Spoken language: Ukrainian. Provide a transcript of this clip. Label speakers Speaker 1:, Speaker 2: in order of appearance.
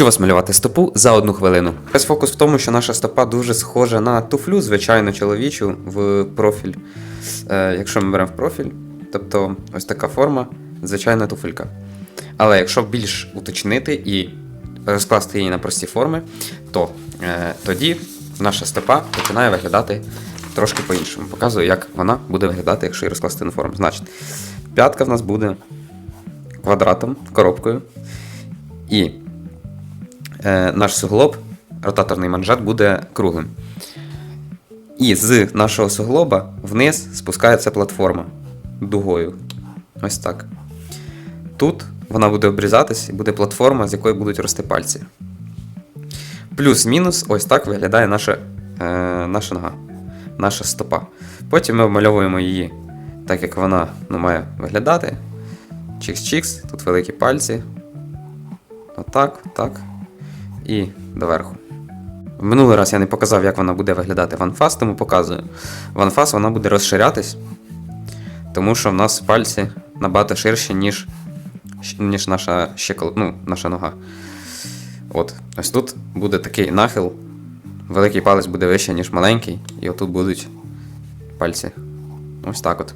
Speaker 1: Навчу вас малювати стопу за одну хвилину. Весь фокус в тому, що наша стопа дуже схожа на туфлю, звичайно, чоловічу в профіль. Е, якщо ми беремо в профіль, тобто ось така форма, звичайна туфелька. Але якщо більш уточнити і розкласти її на прості форми, то е, тоді наша стопа починає виглядати трошки по-іншому. Показую, як вона буде виглядати, якщо її розкласти на форму. Значить, п'ятка в нас буде квадратом, коробкою. І наш суглоб, ротаторний манжет, буде круглим. І з нашого суглоба вниз спускається платформа дугою. Ось так. Тут вона буде обрізатись і буде платформа, з якої будуть рости пальці. Плюс-мінус, ось так виглядає наша, е, наша нога, наша стопа. Потім ми обмальовуємо її так, як вона ну, має виглядати. Чікс-чікс, тут великі пальці. Отак, так. І доверху. В минулий раз я не показав, як вона буде виглядати в анфас, тому показую. В анфас вона буде розширятись, тому що в нас пальці набагато ширші, ніж, ніж наша, щекол... ну, наша нога. От, ось тут буде такий нахил. Великий палець буде вище, ніж маленький, і отут будуть пальці. Ось так от.